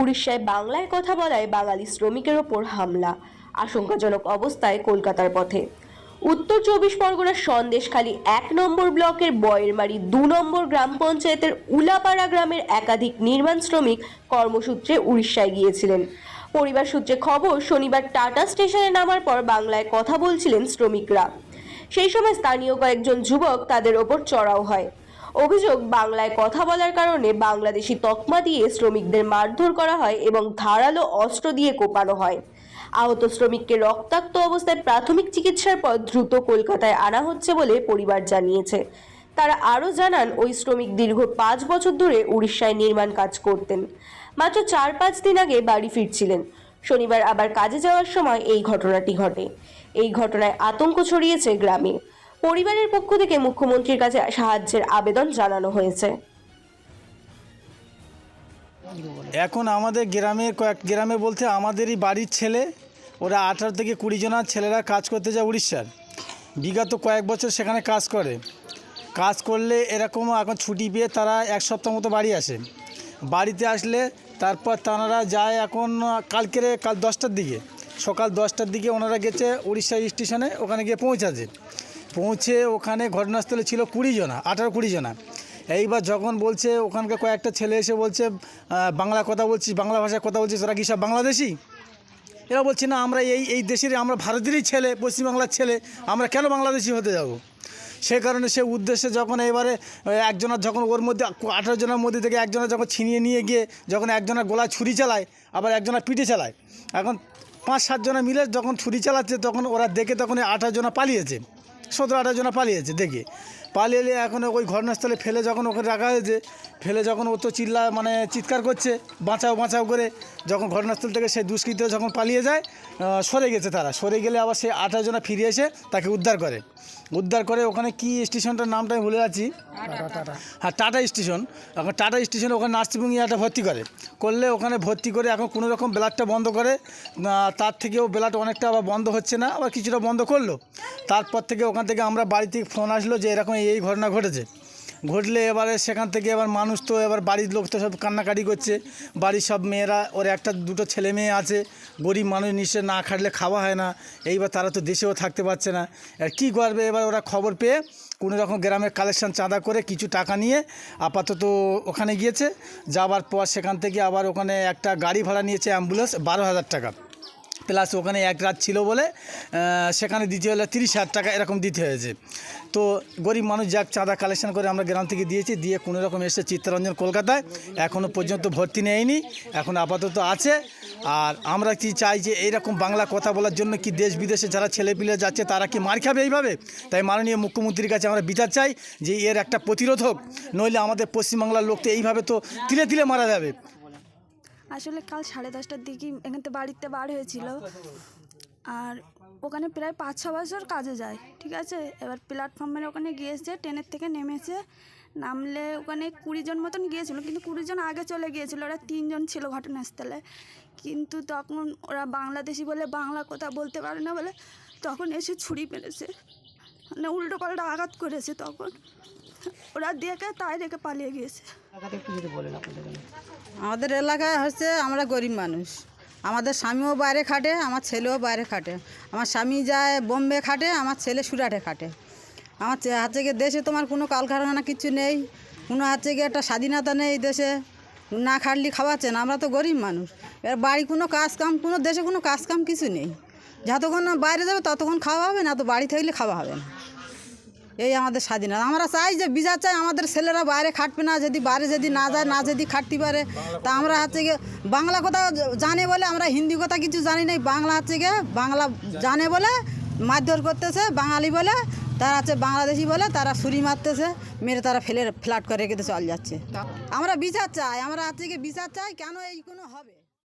উড়িষ্যায় বাংলায় কথা বলায় বাঙালি শ্রমিকের ওপর হামলা, আশঙ্কাজনক অবস্থায় কলকাতার পথে। উত্তর চব্বিশ পরগনার সন্দেশখালী এক নম্বর ব্লকের বয়েরমারি দু নম্বর গ্রাম পঞ্চায়েতের উলাপাড়া গ্রামের একাধিক নির্মাণ শ্রমিক কর্মসূত্রে উড়িষ্যায় গিয়েছিলেন। পরিবার সূত্রে খবর, শনিবার টাটা স্টেশনে নামার পর বাংলায় কথা বলছিলেন শ্রমিকরা। সেই সময় স্থানীয় কয়েকজন যুবক তাদের ওপর চড়াও হয়। অভিযোগ, বাংলায় কথা বলার কারণে বাংলাদেশি তকমা দিয়ে শ্রমিকদের মারধর করা হয় এবং ধারালো অস্ত্র দিয়ে কোপানো হয়। আহত শ্রমিককে রক্তাক্ত অবস্থায় প্রাথমিক চিকিৎসার পর দ্রুত কলকাতায় আনা হচ্ছে বলে পরিবার জানিয়েছে। তারা আরও জানান, ওই শ্রমিক দীর্ঘ পাঁচ বছর ধরে উড়িষ্যায় নির্মাণ কাজ করতেন। মাত্র চার পাঁচ দিন আগে বাড়ি ফিরছিলেন। শনিবার আবার কাজে যাওয়ার সময় এই ঘটনাটি ঘটে। এই ঘটনায় আতঙ্ক ছড়িয়েছে গ্রামে। পরিবারের পক্ষ থেকে মুখ্যমন্ত্রীর কাছে সাহায্যের আবেদন জানানো হয়েছে। এখন আমাদের গ্রামের কয়েক, গ্রামে বলতে আমাদেরই বাড়ির ছেলে, ওরা আঠারো থেকে কুড়ি জনের ছেলেরা কাজ করতে যায় উড়িষ্যার। বিগত কয়েক বছর সেখানে কাজ করে। কাজ করলে এরকম এখন ছুটি পেয়ে তারা এক সপ্তাহ মতো বাড়ি আসে। বাড়িতে আসলে তারপর তারা যায় এখন কালকেরে কাল দশটার দিকে। সকাল দশটার দিকে ওনারা গেছে উড়িষ্যা স্টেশনে, ওখানে গিয়ে পৌঁছাছে পৌঁছে ওখানে ঘটনাস্থলে ছিল কুড়ি জনা, আঠারো কুড়ি জনা। এইবার যখন বলছে, ওখানকার কয়েকটা ছেলে এসে বলছে বাংলা কথা বলছিস, বাংলা ভাষায় কথা বলছিস ওরা কি সব বাংলাদেশি? এরা বলছে, না, আমরা এই এই দেশের, আমরা ভারতেরই ছেলে, পশ্চিমবাংলার ছেলে, আমরা কেন বাংলাদেশি হতে যাব? সে কারণে সে উদ্দেশ্যে যখন এবারে একজনের যখন ওর মধ্যে, আঠারো জনের মধ্যে থেকে একজনের যখন ছিনিয়ে নিয়ে গিয়ে, যখন একজনের গলায় ছুরি চালায়, আবার একজনের পিঠে চালায়, এখন পাঁচ সাতজনে মিলে যখন ছুরি চালাচ্ছে, তখন ওরা দেখে তখন আঠারো জনা পালিয়েছে। সতেরো আঠাশ জনা পালিয়েছে দেখে। পালিয়ে এলে এখন ওই ঘটনাস্থলে ফেলে যখন ওকে রাখা হয়েছে, ফেলে যখন ও তো চিল্লা মানে চিৎকার করছে, বাঁচাও বাঁচাও করে, যখন ঘটনাস্থল থেকে সেই দুষ্কৃত যখন পালিয়ে যায় সরে গেছে তারা। সরে গেলে আবার সেই আঠারো জনা ফিরে এসে তাকে উদ্ধার করে। উদ্ধার করে ওখানে কি স্টেশনটার নামটা আমি ভুলে যাচ্ছি। হ্যাঁ টাটা স্টেশন। এখন টাটা স্টেশনে ওখানে নার্সিং ইয়ারটা ভর্তি করে। করলে ওখানে ভর্তি করে এখন কোনো রকম ব্লাডটা বন্ধ করে তার থেকেও ব্লাড অনেকটা আবার বন্ধ হচ্ছে না, আবার কিছুটা বন্ধ করল। তারপর থেকে ওখান থেকে আমরা বাড়ি থেকে ফোন আসলো যে এরকম ঘটনা ঘটেছে। ঘটলে এবারে সেখান থেকে এবার মানুষ তো এবার বাড়ির লোক তো সব কান্নাকাটি করছে। বাড়ির সব মেয়েরা, ওর একটা দুটো ছেলে মেয়ে আছে। গরিব মানুষ নিশ্চয় না খাটলে খাওয়া হয় না। এইবার তারা তো দেশেও থাকতে পারছে না। আর কী করবে এবার ওরা খবর পেয়ে কোনো রকম গ্রামের কালেকশন চাঁদা করে কিছু টাকা নিয়ে আপাতত ওখানে গিয়েছে। যাওয়ার পর সেখান থেকে আবার ওখানে একটা গাড়ি ভাড়া নিয়েছে অ্যাম্বুলেন্স বারো হাজার টাকা। প্লাস ওখানে এক রাত ছিল বলে সেখানে দিতে হলে তিরিশ হাজার টাকা এরকম দিতে হয়েছে। তো গরিব মানুষ যাক, চাঁদা কালেকশন করে আমরা গ্রাম থেকে দিয়েছি, দিয়ে কোনো রকম এসে চিত্তরঞ্জন কলকাতায় এখনও পর্যন্ত ভর্তি নেয়নি, এখন আপাতত আছে। আর আমরা কি চাই যে এইরকম বাংলা কথা বলার জন্য কি দেশ বিদেশে যারা ছেলেপিলে যাচ্ছে, তারা কি মার খাবে এইভাবে? তাই মাননীয় মুখ্যমন্ত্রীর কাছে আমরা বিচার চাই যে এর একটা প্রতিরোধ হোক, নইলে আমাদের পশ্চিমবাংলার লোক তো এইভাবে তো তিলে তিলে মারা যাবে। আসলে কাল সাড়ে দশটার দিকে এখান থেকে বাড়িতে বার হয়েছিল। আর ওখানে প্রায় পাঁচ, ছ বছর কাজে যায়, ঠিক আছে? এবার প্ল্যাটফর্মের ওখানে গিয়েছে, ট্রেনের থেকে নেমেছে। নামলে ওখানে কুড়ি জন মতন গিয়েছিল, কিন্তু কুড়ি জন আগে চলে গিয়েছিল, ওরা তিনজন ছিল ঘটনাস্থলে। কিন্তু তখন ওরা বাংলাদেশি বলে বাংলা কথা বলতে পারে না বলে তখন এসে ছুরি মেরেছে। মানে উল্টো পাল্টা আঘাত করেছে তখন। ওরা দেখে তাই রেখে পালিয়ে গিয়েছে। আমাদের এলাকায় হচ্ছে আমরা গরিব মানুষ। আমাদের স্বামীও বাইরে খাটে আমার ছেলেও বাইরে খাটে। আমার স্বামী যায় বোম্বে খাটে আমার ছেলে সুরাটে খাটে। আমার হচ্ছে গিয়ে দেশে তোমার কোনো কলকারখানা কিছু নেই। কোনো হচ্ছে গিয়ে একটা স্বাধীনতা নেই দেশে। না খাটলি খাওয়াচ্ছে না আমরা তো গরিব মানুষ। এবার বাড়ি কোনো কাজ কাম কোনো দেশে কোনো কাজ কাম কিছু নেই। যতক্ষণ বাইরে যাবে ততক্ষণ খাওয়া হবে না তো বাড়ি থাকলে খাওয়া হবে না। এই আমাদের স্বাধীনতা আমরা চাই যে বিচার চাই আমাদের ছেলেরা বাইরে খাটবে না যদি বাইরে যদি না যায় না যদি খাটতে পারে। তা আমরা হচ্ছে গিয়ে বাংলা কথা জানে বলে আমরা হিন্দি কথা কিছু জানি নাই বাংলা হচ্ছে গিয়ে বাংলা জানে বলে মারধর করতেছে বাঙালি বলে তারা হচ্ছে বাংলাদেশি বলে তারা ছুরি মারতেছে মেরে তারা ফেলে ফ্ল্যাট করে রেখে চল যাচ্ছে। আমরা বিচার চাই আমরা হচ্ছে গিয়ে বিচার চাই কেন এই কোনো হবে?